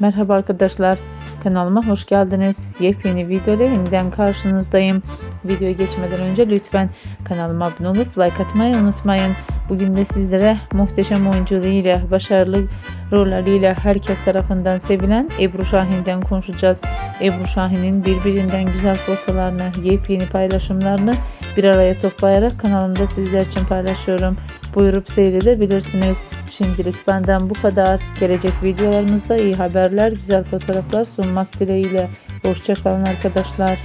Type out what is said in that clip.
Merhaba arkadaşlar. Kanalıma hoş geldiniz. Yepyeni videoyla yeniden karşınızdayım. Videoya geçmeden önce lütfen kanalıma abone olup like atmayı unutmayın. Bugün de sizlere muhteşem oyunculuğuyla, başarılı rolleriyle herkes tarafından sevilen Ebru Şahin'den konuşacağız. Ebru Şahin'in birbirinden güzel fotolarını, yepyeni paylaşımlarını bir araya toplayarak kanalımda sizler için paylaşıyorum. Buyurup seyredebilirsiniz. Şimdilik benden bu kadar. Gelecek videolarımızda iyi haberler, güzel fotoğraflar sunmak dileğiyle. Hoşçakalın arkadaşlar.